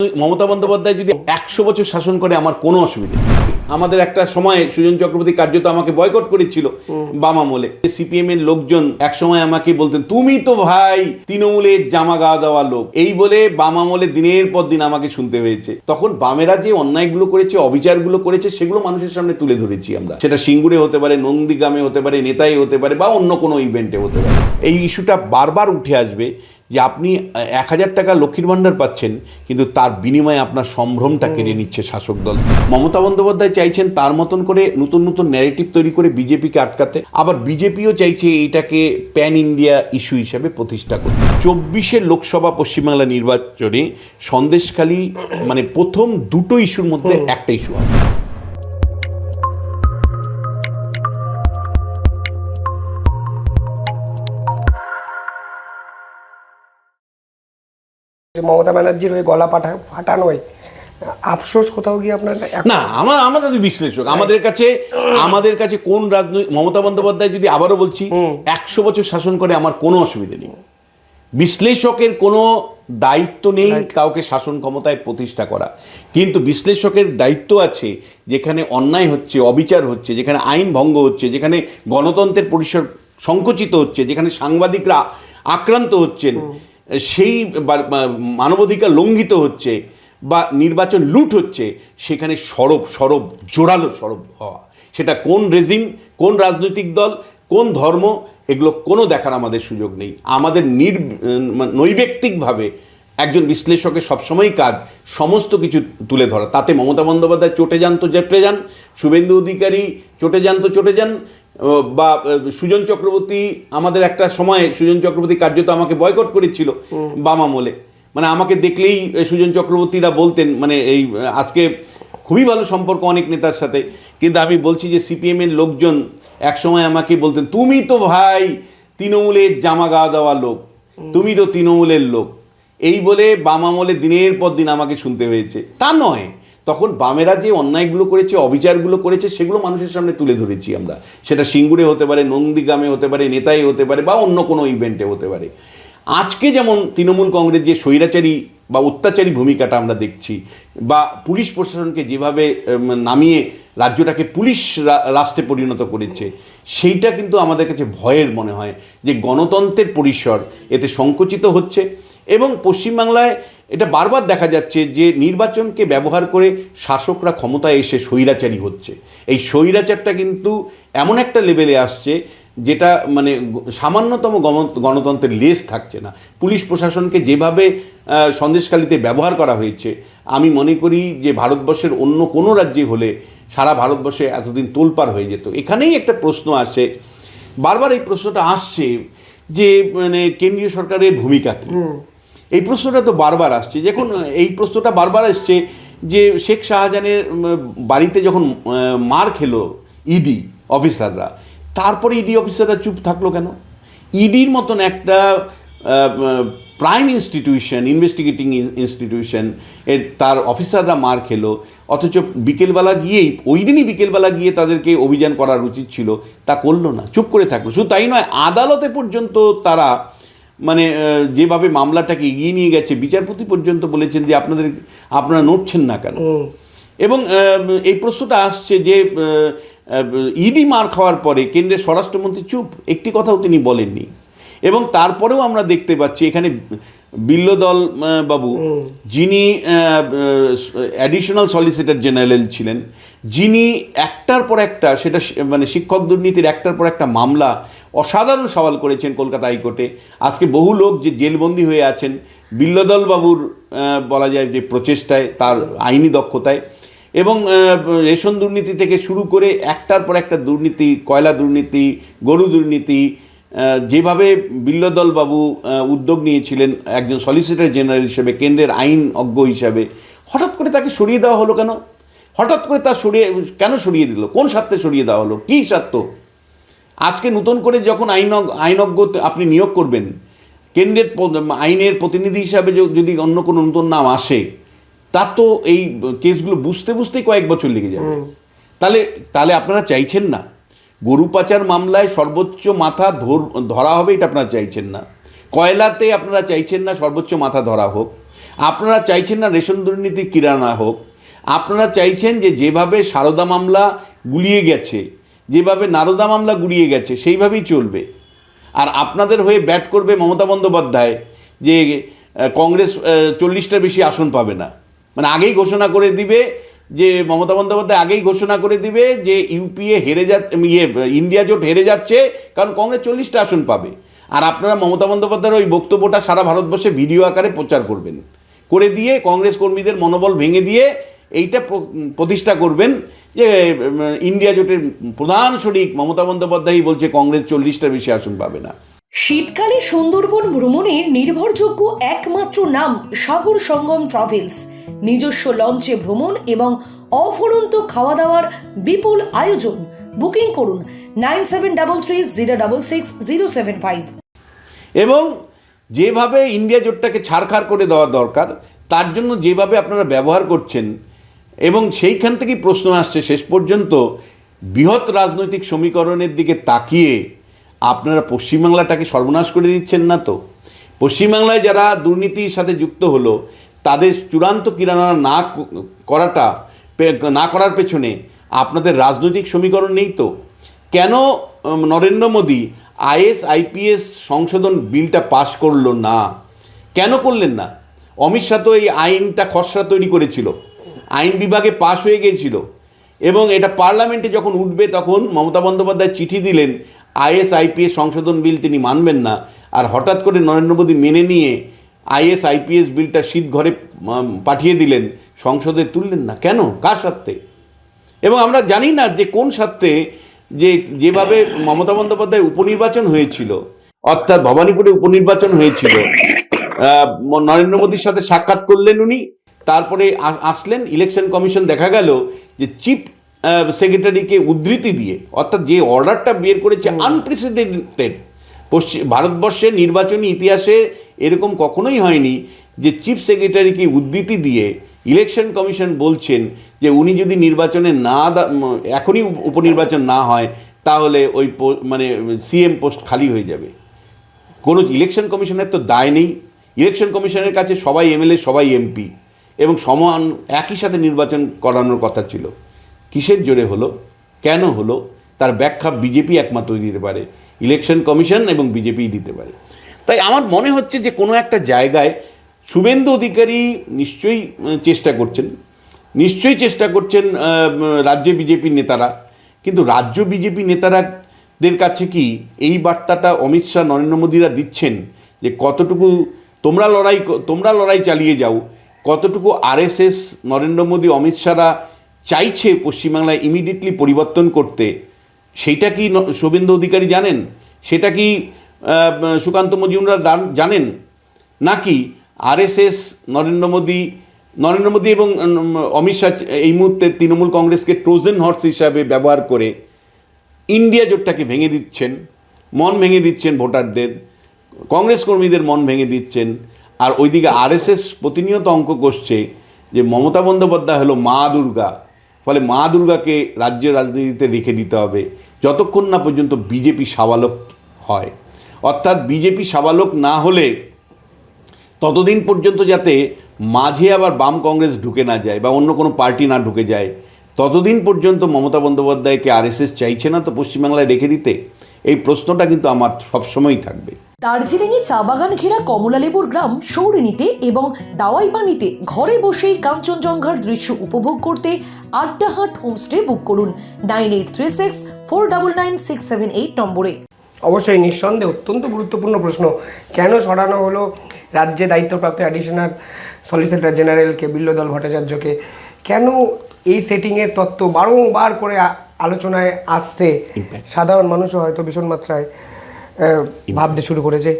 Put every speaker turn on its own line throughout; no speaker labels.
মমতা বন্দ্যোপাধ্যায় যদি একশো বছর শাসন করে আমার কোনো অসুবিধা নেই। আমাদের একটা সময় সুজন চক্রবর্তী কার্যত আমাকে বয়কট করেছিল বাম আমলে। সিপিএম এর লোকজন এক সময় আমাকে বলতেন তুমি তো ভাই তৃণমূলের জামা গা দেওয়া লোক। এই বলে বাম আমলে দিনের পর দিন আমাকে শুনতে হয়েছে। তখন বামেরা যে অন্যায়গুলো করেছে অবিচারগুলো করেছে সেগুলো মানুষের সামনে তুলে ধরেছি আমরা। সেটা সিঙ্গুরে হতে পারে নন্দীগ্রামে হতে পারে নেতাই হতে পারে বা অন্য কোনো ইভেন্টে হতে পারে। এই ইস্যুটা বারবার উঠে আসবে যে আপনি এক হাজার টাকা লক্ষ্মীর ভাণ্ডার পাচ্ছেন কিন্তু তার বিনিময়ে আপনার সম্ভ্রমটা কেড়ে নিচ্ছে শাসক দল। মমতা বন্দ্যোপাধ্যায় চাইছেন তার মতন করে নতুন নতুন ন্যারেটিভ তৈরি করে বিজেপিকে আটকাতে আবার বিজেপিও চাইছে এইটাকে প্যান ইন্ডিয়া ইস্যু হিসাবে প্রতিষ্ঠা করতে। চব্বিশের লোকসভা পশ্চিমবাংলা নির্বাচনে সন্দেশখালী মানে প্রথম দুটো ইস্যুর মধ্যে একটা ইস্যু হবে
মমতা ব্যানার্জির ওই গলা পাঠা ফাটানোয় আফসোস কোথাও গিয়ে আপনার
না আমার আমাদের বিশ্লেষক। আমাদের কাছে আমাদের কাছে কোন রাজনৈতিক মমতা বন্দ্যোপাধ্যায় যদি আবারও বলছি একশো বছর শাসন করে আমার কোনো অসুবিধা নেই। বিশ্লেষকের কোনো দায়িত্ব নেই কাউকে শাসন ক্ষমতায় প্রতিষ্ঠা করা। কিন্তু বিশ্লেষকের দায়িত্ব আছে যেখানে অন্যায় হচ্ছে অবিচার হচ্ছে যেখানে আইন ভঙ্গ হচ্ছে যেখানে গণতন্ত্রের পরিসর সংকুচিত হচ্ছে যেখানে সাংবাদিকরা আক্রান্ত হচ্ছেন সেই মানবাধিকার লঙ্ঘিত হচ্ছে বা নির্বাচন লুট হচ্ছে সেখানে সরব সরব জোরালো সরব হওয়া। সেটা কোন রেজিম কোন রাজনৈতিক দল কোন ধর্ম এগুলো কোনো দেখার আমাদের সুযোগ নেই। আমাদের নির নৈবেক্তিকভাবে একজন বিশ্লেষকের সবসময়ই কাজ সমস্ত কিছু তুলে ধরা। তাতে মমতা বন্দ্যোপাধ্যায় চটে যান তো চেপে যান শুভেন্দু অধিকারী চটে যান তো চটে যান বা সুজন চক্রবর্তী আমাদের একটা সময়ে সুজন চক্রবর্তী কার্যত আমাকে বয়কট করেছিল বাম আমলে মানে আমাকে দেখলেই সুজন চক্রবর্তীরা বলতেন মানে এই আজকে খুবই ভালো সম্পর্ক অনেক নেতার সাথে। কিন্তু আমি বলছি যে সিপিএম এর লোকজন এক সময় আমাকে বলতেন তুমি তো ভাই তৃণমূলের জামা গা দেওয়া লোক। তুমি তো তৃণমূলের লোক। এই বলে বাম আমলে দিনের পর দিন আমাকে শুনতে হয়েছে। তা নয় তখন বামেরা যে অন্যায়গুলো করেছে অবিচারগুলো করেছে সেগুলো মানুষের সামনে তুলে ধরেছি আমরা। সেটা সিঙ্গুরে হতে পারে নন্দীগ্রামে হতে পারে নেতাই হতে পারে বা অন্য কোনো ইভেন্টে হতে পারে। আজকে যেমন তৃণমূল কংগ্রেস যে স্বৈরাচারী বা অত্যাচারী ভূমিকাটা আমরা দেখছি, বা পুলিশ প্রশাসনকে যেভাবে নামিয়ে রাজ্যটাকে পুলিশ রাষ্ট্রে পরিণত করেছে, সেইটা কিন্তু আমাদের কাছে ভয়ের মনে হয় যে গণতন্ত্রের পরিসর এতে সংকুচিত হচ্ছে এবং পশ্চিমবাংলায় এটা বারবার দেখা যাচ্ছে যে নির্বাচনকে ব্যবহার করে শাসকরা ক্ষমতায় এসে স্বৈরাচারী হচ্ছে। এই স্বৈরাচারটা কিন্তু এমন একটা লেভেলে আসছে যেটা মানে সামান্যতম গণতন্ত্রের লেস থাকছে না। পুলিশ প্রশাসনকে যেভাবে আহ, সন্দেশখালিতে ব্যবহার করা হয়েছে আমি মনে করি যে ভারতবর্ষের অন্য কোনো রাজ্যে হলে সারা ভারতবর্ষে এতদিন তোলপার হয়ে যেত। এখানেই একটা প্রশ্ন আসে। বারবার এই প্রশ্নটা আসছে যে মানে কেন্দ্রীয় সরকারের ভূমিকা কী? এই প্রশ্নটা তো বারবার আসছে। যখন এই প্রশ্নটা বারবার আসছে যে শেখ শাহজাহানের বাড়িতে যখন মার খেলো ইডি অফিসাররা তারপরে ইডি অফিসাররা চুপ থাকল কেন? ইডির মতন একটা প্রাইম ইনস্টিটিউশন ইনভেস্টিগেটিং ইনস্টিটিউশন এর তার অফিসাররা মার খেলো। অথচ বিকেলবেলা গিয়েই ওই দিনই বিকেলবেলা গিয়ে তাদেরকে অভিযান করার উচিত ছিল তা করল না চুপ করে থাকল। শুধু তাই নয় আদালতে পর্যন্ত তারা মানে যেভাবে মামলাটাকে এগিয়ে নিয়ে গেছে বিচারপতি পর্যন্ত বলেছেন যে আপনাদের আপনারা নড়ছেন না কেন? এবং এই প্রশ্নটা আসছে যে ইডি মার খাওয়ার পরে কেন্দ্রের স্বরাষ্ট্রমন্ত্রী চুপ একটি কথাও তিনি বলেননি। এবং তারপরেও আমরা দেখতে পাচ্ছি এখানে বিল্লদল বাবু যিনি অ্যাডিশনাল সলিসিটর জেনারেল ছিলেন যিনি একটার পর একটা সেটা মানে শিক্ষক দুর্নীতির একটার পর একটা মামলা অসাধারণ সওয়াল করেছেন কলকাতা হাইকোর্টে। আজকে বহু লোক যে জেলবন্দি হয়ে আছেন বিল্লদল বাবুর বলা যায় যে প্রচেষ্টায় তার আইনি দক্ষতায় এবং রেশন দুর্নীতি থেকে শুরু করে একটার পর একটা দুর্নীতি, কয়লা দুর্নীতি, গরু দুর্নীতি যেভাবে বাবু উদ্যোগ নিয়েছিলেন একজন সলিসিটর জেনারেল হিসেবে, কেন্দ্রের আইন অজ্ঞ হিসাবে, হঠাৎ করে তাকে সরিয়ে দেওয়া হলো কেন? হঠাৎ করে তা সরিয়ে, কেন সরিয়ে দিল? কোন স্বার্থে সরিয়ে দেওয়া হলো? কী স্বার্থ? আজকে নতুন করে যখন আইন আইনজ্ঞ আপনি নিয়োগ করবেন, কেন্দ্রের আইনের প্রতিনিধি হিসাবে যদি অন্য কোনো নতুন নাম আসে তা তো এই কেসগুলো বুঝতে বুঝতেই কয়েক বছর লেগে যাবে। তাহলে তাহলে আপনারা চাইছেন না? গরু পাচার মামলায় সর্বোচ্চ মাথা ধর- ধরা হবে এটা আপনারা চাইছেন না। কয়লাতে আপনারা চাইছেন না সর্বোচ্চ মাথা ধরা হোক। আপনারা চাইছেন না রেশন দুর্নীতি কিরানা হোক। আপনারা চাইছেন যে যেভাবে সারদা মামলা গুলিয়ে গেছে যেভাবে নারদা মামলা গুলিয়ে গেছে সেইভাবেই চলবে। আর আপনাদের হয়ে ব্যাট করবে মমতা বন্দ্যোপাধ্যায় যে কংগ্রেস চল্লিশটার বেশি আসন পাবে না। মানে আগেই ঘোষণা করে দিবে যে মমতা বন্দ্যোপাধ্যায় আগেই ঘোষণা করে দিবে যে ইউপিএ হেরে যা ইয়ে ইন্ডিয়া জোট হেরে যাচ্ছে, কারণ কংগ্রেস চল্লিশটা আসন পাবে। আর আপনারা মমতা বন্দ্যোপাধ্যায়ের ওই বক্তব্যটা সারা ভারতবর্ষে ভিডিও আকারে প্রচার করবেন। করে দিয়ে কংগ্রেস কর্মীদের মনোবল ভেঙে দিয়ে এইটা প্রতিষ্ঠা করবেন যে ইন্ডিয়া জোটের প্রধান শরিক মমতা বন্দ্যোপাধ্যায়ই বলছে কংগ্রেস চল্লিশটার বেশি আসন পাবে না।
শীতকালে সুন্দরবন ভ্রমণের নির্ভরযোগ্য একমাত্র নাম সাগর সঙ্গম ট্রাভেলস। নিজস্ব লঞ্চে ভ্রমণ এবং অফুরন্ত খাওয়া দাওয়ার বিপুল আয়োজন। বুকিং করুন nine seven double three zero double six zero seven five.
এবং যেভাবে ইন্ডিয়া জোটটাকে ছাড়খাড় করে দেওয়া দরকার, তার জন্য যেভাবে আপনারা ব্যবহার করছেন, এবং সেইখান থেকেই প্রশ্ন আসছে শেষ পর্যন্ত, বৃহৎ রাজনৈতিক সমীকরণের দিকে তাকিয়ে আপনারা পশ্চিমবাংলাটাকে সর্বনাশ করে দিচ্ছেন না তো? পশ্চিমবাংলায় যারা দুর্নীতির সাথে যুক্ত হলো তাদের চূড়ান্ত কিরানা না করাটা না করার পেছনে আপনাদের রাজনৈতিক সমীকরণ নেই তো? কেন নরেন্দ্র মোদী আইএস, আইপিএস সংশোধন বিলটা পাশ করল না? কেন করলেন না? অমিত শাহ তো এই আইনটা খসড়া তৈরি করেছিল। আইন বিভাগে পাশ হয়ে গিয়েছিল। এবং এটা পার্লামেন্টে যখন উঠবে তখন মমতা বন্দ্যোপাধ্যায় চিঠি দিলেন, আইএস, আইপিএস সংশোধন বিল তিনি মানবেন না। আর হঠাৎ করে নরেন্দ্র মোদী মেনে নিয়ে আইএস আইপিএস বিলটা শীত ঘরে পাঠিয়ে দিলেন সংসদে তুললেন না। কেন? কার স্বার্থে? এবং আমরা জানি না যে কোন স্বার্থে যে যেভাবে মমতা বন্দ্যোপাধ্যায় উপনির্বাচন হয়েছিল অর্থাৎ ভবানীপুরে উপনির্বাচন হয়েছিল নরেন্দ্র মোদীর সাথে সাক্ষাৎ করলেন উনি তারপরে আসলেন ইলেকশন কমিশন দেখা গেল যে চিফ সেক্রেটারিকে উদ্ধৃতি দিয়ে অর্থাৎ যে অর্ডারটা বের করেছে আনপ্রেসিডেন্টেড পশ্চিম ভারতবর্ষের নির্বাচনী ইতিহাসে এরকম কখনোই হয়নি যে চিফ সেক্রেটারিকে উদ্ধৃতি দিয়ে ইলেকশন কমিশন বলছেন যে উনি যদি নির্বাচনে না এখনই উপনির্বাচন না হয়, তাহলে ওই মানে সিএম পোস্ট খালি হয়ে যাবে। কোনো ইলেকশন কমিশনের তো দায় নেই। ইলেকশন কমিশনের কাছে সবাই এমএলএ, সবাই এমপি। এবং সমান একই সাথে নির্বাচন করানোর কথা ছিল। কিসের জোরে হলো? কেন হলো? তার ব্যাখ্যা বিজেপি একমাত্র দিতে পারে। ইলেকশন কমিশন এবং বিজেপি দিতে পারে। তাই আমার মনে হচ্ছে যে কোনো একটা জায়গায় শুভেন্দু অধিকারী নিশ্চয়ই চেষ্টা করছেন। নিশ্চয়ই চেষ্টা করছেন রাজ্যে বিজেপির নেতারা। কিন্তু রাজ্য বিজেপি নেতারাদের কাছে কি এই বার্তাটা অমিত শাহ, নরেন্দ্র মোদীরা দিচ্ছেন যে কতটুকু তোমরা লড়াই তোমরা লড়াই চালিয়ে যাও, কতটুকু আরএসএস, নরেন্দ্র মোদী, অমিত শাহরা চাইছে পশ্চিমবাংলায় ইমিডিয়েটলি পরিবর্তন করতে সেইটা কি শুভেন্দু অধিকারী জানেন? সেটা কি সুকান্ত মজুমদার জানেন নাকি আরএসএস, নরেন্দ্র মোদী নরেন্দ্র মোদী এবং অমিত শাহ এই মুহূর্তে তৃণমূল কংগ্রেসকে ট্রোজেন হর্স হিসাবে ব্যবহার করে ইন্ডিয়া জোটটাকে ভেঙে দিচ্ছেন, মন ভেঙে দিচ্ছেন ভোটারদের, কংগ্রেস কর্মীদের মন ভেঙে দিচ্ছেন, আর ওইদিকে আরএসএস প্রতিনিয়ত অঙ্ক কষছে যে মমতা বন্দ্যোপাধ্যায় হলো মা দুর্গা, ফলে মা দুর্গাকে রাজ্যের রাজনীতিতে রেখে দিতে হবে, যতক্ষণ না পর্যন্ত বিজেপি সাবালক হয়। অর্থাৎ বিজেপি সাবালক না হলে ততদিন পর্যন্ত যাতে মাঝে আবার বাম কংগ্রেস ঢুকে না যায় বা অন্য কোনো পার্টি না ঢুকে যায়, ততদিন পর্যন্ত মমতা বন্দ্যোপাধ্যায়কে আরএসএস চাইছে না তো পশ্চিমবাংলায় রেখে দিতে? এই প্রশ্নটা কিন্তু আমার সবসময়ই থাকবে।
দার্জিলিংয়ে চা বাগান ঘেরা কমলালেবুর গ্রাম সৌরিনীতে এবং দাওয়াইবানিতে ঘরে বসেই কাঞ্চনজঙ্ঘার দৃশ্য উপভোগ করতে আড্ডাহাট হোমস্টে বুক করুন nine eight three six four double nine six seven eight নম্বরে।
অবশ্যই নিঃসন্দেহে অত্যন্ত গুরুত্বপূর্ণ প্রশ্ন। কেন সরানো হলো রাজ্যে দায়িত্বপ্রাপ্ত অ্যাডিশনাল সলিসিটর জেনারেলকে বিল্লদল ভট্টাচার্যকে? কেন এই সেটিংয়ের তত্ত্ব বারংবার করে আলোচনায় আসছে? সাধারণ মানুষও হয়তো ভীষণ মাত্রায় ভাবতে শুরু করেছে।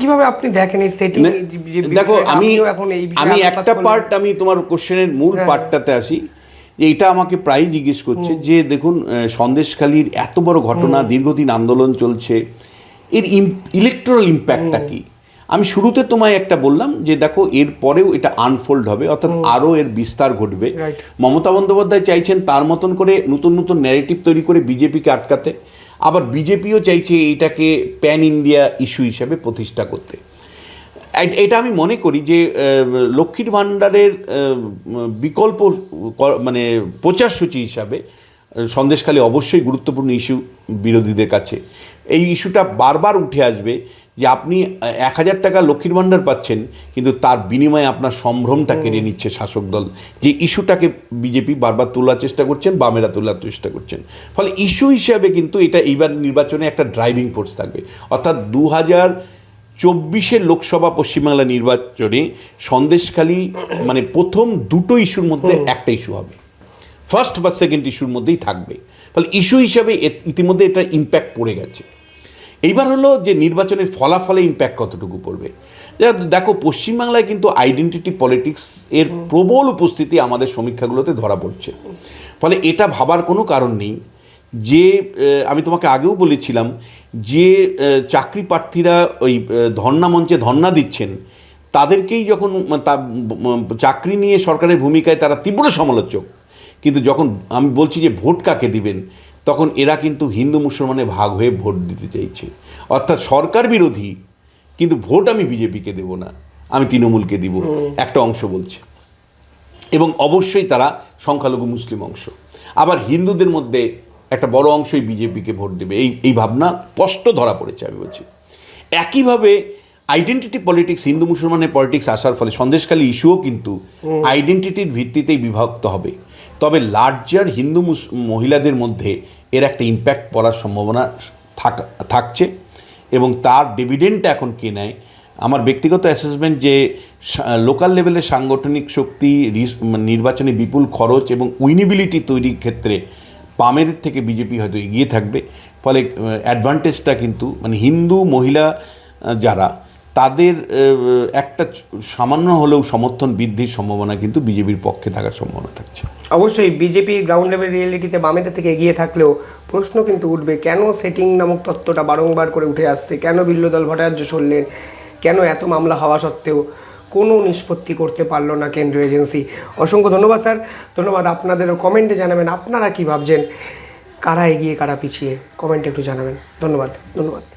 কীভাবে আপনি দেখেন এই সেটিং
দেখো আমি
এখন এই
আমি একটা পার্ট আমি তোমার কোশ্চেনের মূল
হ্যাঁ।
পার্টটাতে আসি। এটা আমাকে প্রায় জিজ্ঞেস করছে যে দেখুন সন্দেশখালীর এত বড় ঘটনা দীর্ঘদিন আন্দোলন চলছে এর ইলেকট্রাল ইম্প্যাক্টটা কি? আমি শুরুতে তোমায় একটা বললাম যে দেখো এর পরেও এটা আনফোল্ড হবে অর্থাৎ আরও এর বিস্তার ঘটবে। মমতা বন্দ্যোপাধ্যায় চাইছেন তার মতন করে নতুন নতুন ন্যারেটিভ তৈরি করে বিজেপিকে আটকাতে আবার বিজেপিও চাইছে এইটাকে প্যান ইন্ডিয়া ইস্যু হিসাবে প্রতিষ্ঠা করতে। এটা আমি মনে করি যে লক্ষ্মীর ভাণ্ডারের বিকল্প মানে প্রচারসূচি হিসাবে আহ, সন্দেশখালী অবশ্যই গুরুত্বপূর্ণ ইস্যু বিরোধীদের কাছে। এই ইস্যুটা বারবার উঠে আসবে যে আপনি এক হাজার টাকা লক্ষ্মীর ভাণ্ডার পাচ্ছেন কিন্তু তার বিনিময়ে আপনার সম্ভ্রমটা কেড়ে নিচ্ছে শাসক দল। যে ইস্যুটাকে বিজেপি বারবার তোলার চেষ্টা করছেন বামেরা তোলার চেষ্টা করছেন। ফলে ইস্যু হিসাবে কিন্তু এটা এইবার নির্বাচনে একটা ড্রাইভিং ফোর্স থাকবে। অর্থাৎ দু হাজার চব্বিশের লোকসভা পশ্চিমবাংলা নির্বাচনে সন্দেশখালী মানে প্রথম দুটো ইস্যুর মধ্যে একটা ইস্যু হবে। ফার্স্ট বা সেকেন্ড ইস্যুর মধ্যেই থাকবে। ফলে ইস্যু হিসাবে ইতিমধ্যে এটা ইম্প্যাক্ট পড়ে গেছে। এইবার হলো যে নির্বাচনের ফলাফলে ইম্প্যাক্ট কতটুকু পড়বে। দেখো পশ্চিমবাংলায় কিন্তু আইডেন্টিটি পলিটিক্স এর প্রবল উপস্থিতি আমাদের সমীক্ষাগুলোতে ধরা পড়ছে। ফলে এটা ভাবার কোনো কারণ নেই। যে আমি তোমাকে আগেও বলেছিলাম যে চাকরি প্রার্থীরা ওই ধর্ণা মঞ্চে ধর্ণা দিচ্ছেন তাদেরকেই যখন তা চাকরি নিয়ে সরকারের ভূমিকায় তারা তীব্র সমালোচক। কিন্তু যখন আমি বলছি যে ভোট কাকে দিবেন তখন এরা কিন্তু হিন্দু মুসলমানে ভাগ হয়ে ভোট দিতে চাইছে। অর্থাৎ সরকার বিরোধী কিন্তু ভোট আমি বিজেপিকে দেব না আমি তৃণমূলকে দিব একটা অংশ বলছে। এবং অবশ্যই তারা সংখ্যালঘু মুসলিম অংশ। আবার হিন্দুদের মধ্যে একটা বড় অংশই বিজেপিকে ভোট দেবে। এই এই ভাবনা স্পষ্ট ধরা পড়েছে আমি বলছি। একইভাবে আইডেন্টিটি পলিটিক্স হিন্দু মুসলমানের পলিটিক্স আসার ফলে সন্দেশকালী ইস্যুও কিন্তু আইডেন্টিটির ভিত্তিতেই বিভক্ত হবে। তবে লার্জার হিন্দু মহিলাদের মধ্যে এর একটা ইম্প্যাক্ট পড়ার সম্ভাবনা থাক- থাকছে এবং তার ডিভিডেন্টটা এখন কে নেয়? আমার ব্যক্তিগত অ্যাসেসমেন্ট যে লোকাল লেভেলের সাংগঠনিক শক্তি নির্বাচনে বিপুল খরচ এবং উইনিবিলিটি তৈরির ক্ষেত্রে বামেদের থেকে বিজেপি হয়তো এগিয়ে থাকবে। ফলে অ্যাডভান্টেজটা কিন্তু মানে হিন্দু মহিলা যারা, তাদের একটা সামান্য হলেও সমর্থন বৃদ্ধির সম্ভাবনা কিন্তু বিজেপির পক্ষে থাকার সম্ভাবনা থাকছে।
অবশ্যই বিজেপি গ্রাউন্ড লেভেল রিয়েলিটিতে বামেদের থেকে এগিয়ে থাকলেও প্রশ্ন কিন্তু উঠবে, কেন সেটিং নামক তত্ত্বটা বারংবার করে উঠে আসছে? কেন বিল্লদল ভট্টাচার্য সরলেন? কেন এত মামলা হওয়া সত্ত্বেও? কোনো নিষ্পত্তি করতে পারল না কেন্দ্রীয় এজেন্সি। অসংখ্য ধন্যবাদ, স্যার। ধন্যবাদ আপনাদেরও কমেন্টে জানাবেন। আপনারা কি ভাবছেন? কারা এগিয়ে, কারা পিছিয়ে? কমেন্টে একটু জানাবেন। ধন্যবাদ ধন্যবাদ।